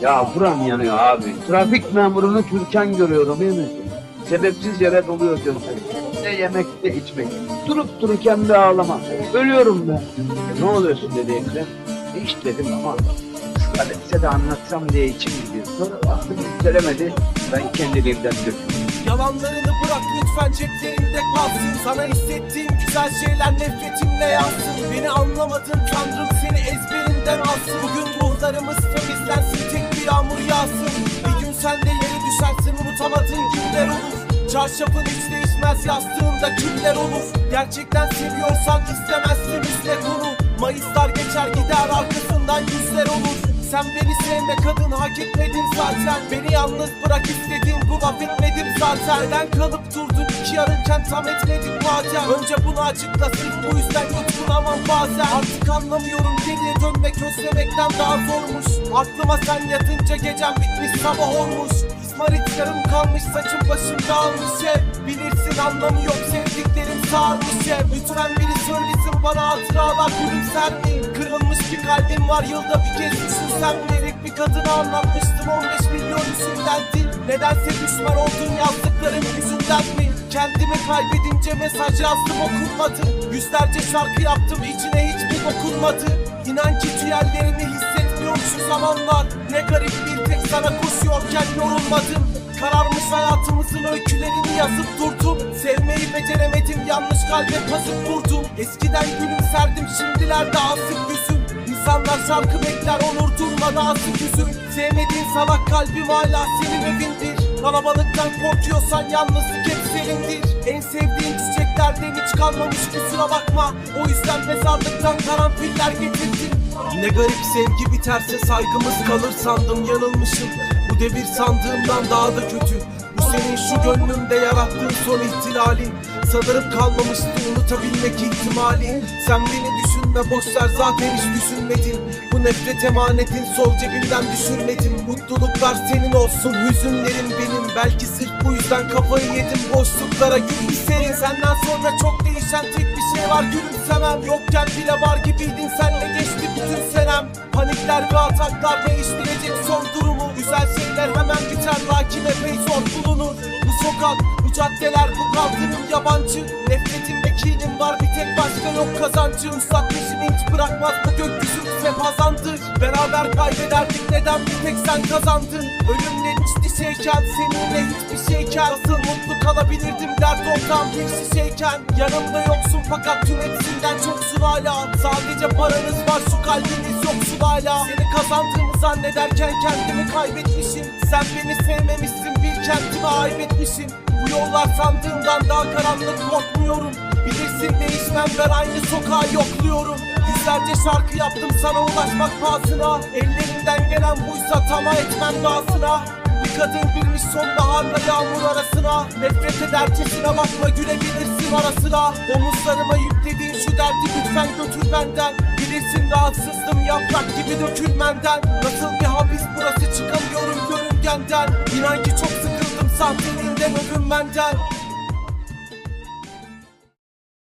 Ya buram yanıyor abi. Trafik memurunu Türkan görüyorum değil mi? Sebepsiz yere doluyor gözlerim. Ne yemek ne içmek. Durup dururken de ağlama. Ölüyorum ben. Ne oluyorsun dedi Ekrem. Hiç dedim ama ısrar de anlatsam diye içim gidiyor. Sonra baktım yükselemedi. Ben kendiliğimden döktüm. Yalanlarını bırak lütfen ceplerinde kalsın Sana hissettiğim güzel şeyler nefretimle yansın Beni anlamadın tanrım seni ezberinden alsın Bugün ruhlarımız sen de yere düşersin unutamadığın günler olur. Çarşafın hiç değişmez yastığında küller olur? Gerçekten seviyorsan istemezsin üstüne sen beni sevme kadın hak etmedin zaten. Beni yalnız bırak istedin bu laf etmedim zaten. Neden kalıp durdun? İki yarınken tam etmedik madem. Önce bunu açıkla sırf bu yüzden yutkunamam bazen. Artık anlamıyorum geriye dönmek özlemekten daha zormuş. Aklıma sen yatınca gecem bitmiş sabah olmuş. İzmarit yarım kalmış saçım başım dağılmış. Hep Bilirsin anlamı yok sevdiklerim sarmış. Hep Lütfen biri söylesin bana hatıralar gülümser mi? Kırılmış bir kalbim var yılda bir kez düşünsem gerek Bir kadına anlatmıştım. 15 milyon yüzünden dil Nedense düşman olduğum yazdıklarım yüzünden mi? Kendimi kaybedince mesaj yazdım okunmadı. Yüzlerce şarkı yaptım içine hiçbir dokunmadı. İnan ki tüyellerimi hissetmiyorum şu zamanlar. Ne garip bir tek sana koşuyorken yorulmadım. Kararmış hayatımızın öykülerini yazıp durdum. Beceremedim yanlış kalbe kazık vurdum. Eskiden gülümserdim şimdilerde asık yüzüm. İnsanlar şarkı bekler onur durmadı asık yüzüm. Sevmediğin salak kalbim hala senin evindir. Kalabalıktan korkuyorsan yalnızlık hep senindir. En sevdiğin çiçeklerden hiç kalmamış kusura bakma. O yüzden mezarlıktan karanfiller getirdim. Ne garip sevgi biterse saygımız kalır sandım yanılmışım. Bu devir sandığımdan daha da kötü senin şu gönlümde yarattığın son ihtilalin. Sanırım kalmamıştı unutabilmek ihtimali. Sen beni düşünme boşver zaten hiç düşünmedin Bu nefret emanetin sol cebinden düşürmedim. Mutluluklar senin olsun hüzünlerim benim. Belki sırf bu yüzden kafayı yedim. Boşluklara gül Senden sonra çok değişen tek bir şey var gülümsemem. Yokken bile var gibiydin senle geçti bütün senem. Panikler ve ataklar değiştirecek son durumu. Güzel şeyler hemen biter Sokak, bu caddeler, bu kaldırım yabancı. Nefretimde kinim var bir tek başka yok kazancım. Peşimi hiç bırakmaz bu gökyüzü bize pazandır Beraber kaybederdik neden bir tek sen kazandın? Ölümle iç dişeyken seninle hiçbir şeyken Nasıl mutlu kalabilirdim dert ortağım bir şişeyken. Yanımda yoksun fakat tüm hepsinden çoksun hala. Sadece paranız var şu kalbiniz hala Seni kazandığımı zannederken kendimi kaybetmişim. Sen beni sevmemişsin bir kendime aybetmişim Bu yollar sandığımdan daha karanlık korkmuyorum Bilirsin değişmem ben aynı sokağı yokluyorum. Yüzlerce şarkı yaptım sana ulaşmak pahasına. Ellerinden gelen buysa tamah etmem Bir kadın girmiş sonbaharla yağmur arasına. Nefret edercesine bakma gülebilirsin arasına Omuzlarıma yüklediğin şu derdi lütfen götür benden. Bilirsin rahatsızdım yaprak gibi dökülmenden. Nasıl bir hapis burası çıkamıyorum görüngenden. İnan ki çok sıkıldım sahteliğinden övünmenden